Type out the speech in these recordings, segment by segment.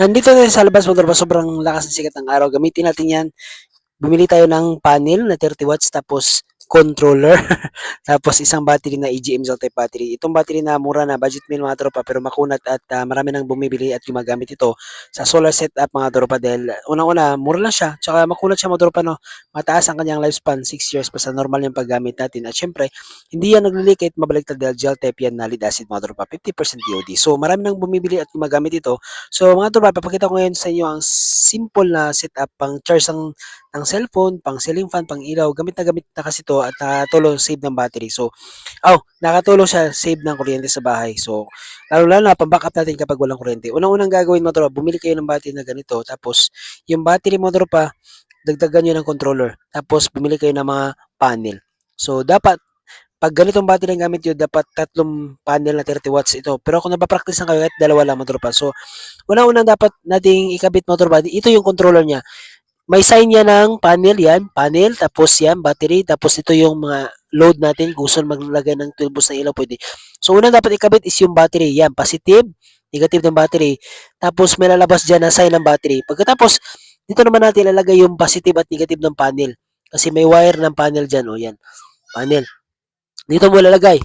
Nandito tayo sa labas mga tropa, sobrang lakas ng sikat ng araw. Gamitin natin yan. Bumili tayo ng panel na 30 watts tapos controller. tapos isang battery na EGM type battery. Itong battery na mura na budget meal mga tropa pero makunat at ah, marami nang bumibili at gumagamit ito sa solar setup mga tropa dahil unang-una mura lang siya tsaka makunat siya mga tropa no. Mataas ang kanyang lifespan 6 years pa sa normal yung paggamit natin at syempre hindi yan naglilikit mabaliktad dahil gel type yan na lead acid mga tropa 50% DOD. So marami nang bumibili at gumagamit ito So mga tropa, papakita ko ngayon sa inyo ang simple na setup pang charge ng, ng cellphone, pang ceiling fan, pang ilaw. Gamit na gamit na kasi to at nakatulong save ng battery. So, oh, nakatulong siya save ng kuryente sa bahay. So, lalo lalo na pang backup natin kapag walang kuryente. Unang-unang gagawin mga tropa, bumili kayo ng battery na ganito. Tapos, yung battery mga tropa, dagdagan nyo ng controller. Tapos, bumili kayo ng mga panel. So, dapat pag ganitong battery ang gamit nyo, dapat tatlong panel na 30 watts ito. Pero kung napapractice na kayo, kahit dalawa lang mga tropa. So, Unang-unang dapat nating ikabit motor body, ito yung controller niya. May sign niya ng panel yan, panel, tapos yan, battery, tapos ito yung mga load natin, kung saan maglagay ng 12 volts na ilaw pwede. So, unang dapat ikabit is yung battery, yan, positive, negative ng battery, tapos may lalabas dyan na sign ng battery. Pagkatapos, dito naman natin ilalagay yung positive at negative ng panel. Kasi may wire ng panel dyan, o yan, panel. Dito mo ilalagay.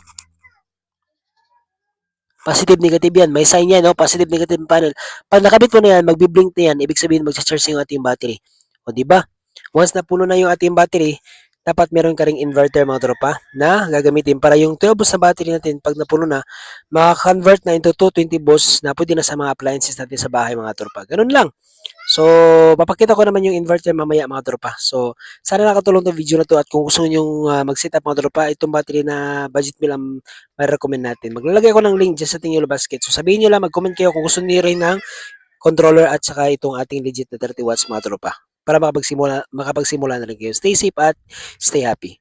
Positive, negative yan. May sign yan, no? Positive, negative panel. Pag nakabit mo na yan, magbiblink na yan, ibig sabihin magsa-charge yung ating battery. O, di ba? Once na puno na yung ating battery, dapat meron ka ring inverter mga tropa na gagamitin para yung 12 volts na battery natin pag napuno na, maka-convert na into 220 volts na pwede na sa mga appliances natin sa bahay mga tropa. Ganun lang. So, papakita ko naman yung inverter mamaya mga tropa. So, sana nakatulong tong video na to at kung gusto nyo uh, mag-setup mga tropa, itong battery na budget meal ang may recommend natin. Maglalagay ko ng link dyan sa ating yellow basket. So, sabihin nyo lang, mag-comment kayo kung gusto nyo rin ng controller at saka itong ating legit na 30 watts mga tropa para makapagsimula, makapagsimula na rin kayo. Stay safe at stay happy.